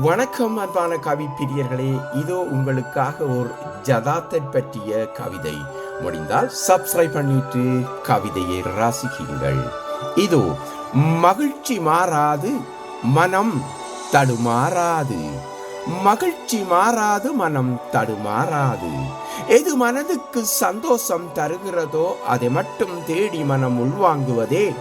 வணக்கம் அன்பான கவி பிரியர்களே. இதோ உங்களுக்காக ஒரு ஜதாத்தை பற்றிய கவிதை. முடிந்தால் சப்ஸ்கிரைப் பண்ணிட்டு கவிதையை ரசிக்குங்கள். இதோ மகிழ்ச்சி மாறாது மனம் தடுமாறாது. மகிழ்ச்சி மாறாது மனம் தடுமாறாது. எது மனதுக்கு சந்தோஷம் தருகிறதோ அதை மட்டும் தேடி மனம் உள்வாங்குவதே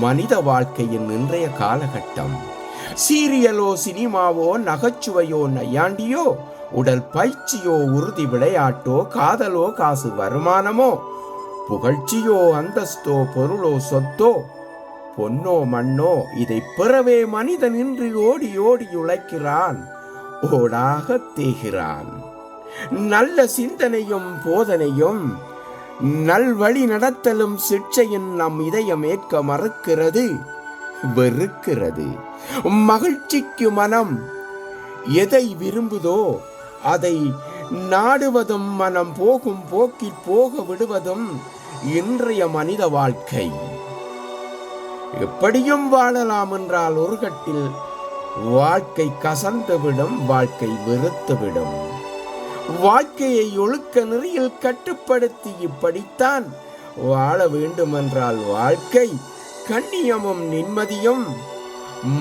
மனித வாழ்க்கையின் இன்றைய காலகட்டம். சீரியலோ சினிமாவோ நகைச்சுவையோ நையாண்டியோ உடல் பயிற்சியோ உறுதி விளையாட்டோ காதலோ காசு வருமானமோ புகழ்ச்சியோ அந்தஸ்தோ பொருளோ சொத்தோ பொன்னோ மண்ணோ இதை பெறவே மனிதன் இன்று ஓடி ஓடி உழைக்கிறான் ஓடாக தேகிறான் நல்ல சிந்தனையும் போதனையும் நல்வழி நடத்தலும் சிக்ஷையின் நம் இதயம் ஏற்க மறுக்கிறது. வெறுக்கிறது. மகிழ்ச்சிக்கு மனம் எதை விரும்புதோ அதை நாடுவதும் மனம் போகும் போக்கில் போக விடுவதும் இன்றைய மனித வாழ்க்கை. எப்படியும் வாழலாம் என்றால் ஒரு கட்டில் வாழ்க்கை கசந்துவிடும் வாழ்க்கை வெறுத்துவிடும். வாழ்க்கையை ஒழுக்க நெறியில் கட்டுப்படுத்தி இப்படித்தான் வாழ வேண்டுமென்றால் வாழ்க்கை கண்ணியமும் நிம்மதியும்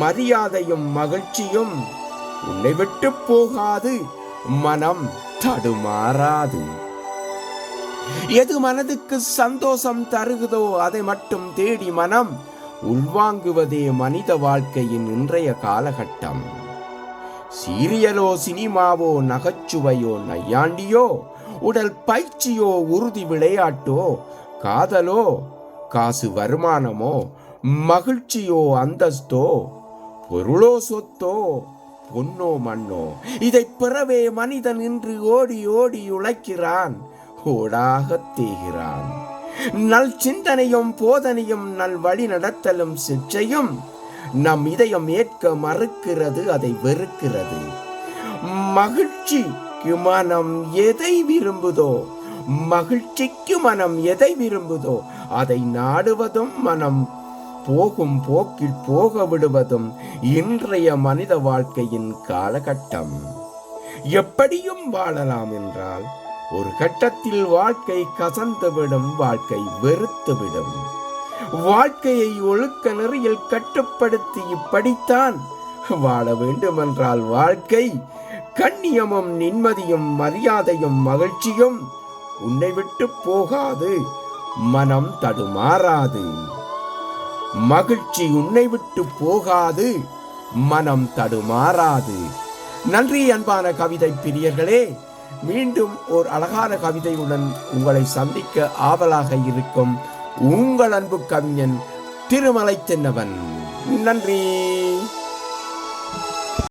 மரியாதையும் மகிழ்ச்சியும் உன்னை விட்டு போகாது மனம் தடுமாறாது. எது மனதுக்கு சந்தோஷம் தருகுதோ அதை மட்டும் தேடி மனம் உள்வாங்குவதே மனித வாழ்க்கையின் இன்றைய காலகட்டம். சீரியலோ சினிமாவோ நகைச்சுவையோ நையாண்டியோ உடல் பயிற்சியோ உறுதி விளையாட்டோ காதலோ காசு வருமானமோ மகிழ்ச்சியோ அந்தஸ்தோ பொருளோ சொத்தோ பொன்னோ மண்ணோ இதை பெறவே மனிதன் இன்று ஓடி ஓடி உழைக்கிறான் ஓடாக தேகிறான் நல் சிந்தனையும் போதனையும் நல் வழி நடத்தலும் சிற்றையும் நம் இதயம் ஏற்க மறுக்கிறது அதை வெறுக்கிறது. மகிழ்ச்சி மனம் எதை விரும்புதோ மகிழ்ச்சிக்கு மனம் எதை விரும்புதோ அதை நாடுவதும் மனம். போகும் போக்கில் போக விடுவதும் இன்றைய மனித வாழ்க்கையின் காலகட்டம். எப்படியும் வாழலாம் என்றால் ஒரு கட்டத்தில் வாழ்க்கை கசந்துவிடும் வாழ்க்கை வெறுத்துவிடும். வாழ்க்கையை ஒழுக்க நெறியில் கட்டுப்படுத்தி இப்படித்தான் வாழ வேண்டுமென்றால் வாழ்க்கை கண்ணியமும் நிம்மதியும் மரியாதையும் மகிழ்ச்சியும் உன்னை விட்டு போகாது. மனம் தடுமாறாது. மகிழ்ச்சி உன்னை விட்டு போகாது. மனம் தடுமாறாது. நன்றி அன்பான கவிதை பிரியர்களே. மீண்டும் ஒரு அழகான கவிதையுடன் உங்களை சந்திக்க ஆவலாக இருக்கும் உங்கள் அன்பு கவிஞன் திருமலை தென்னவன் நன்றி.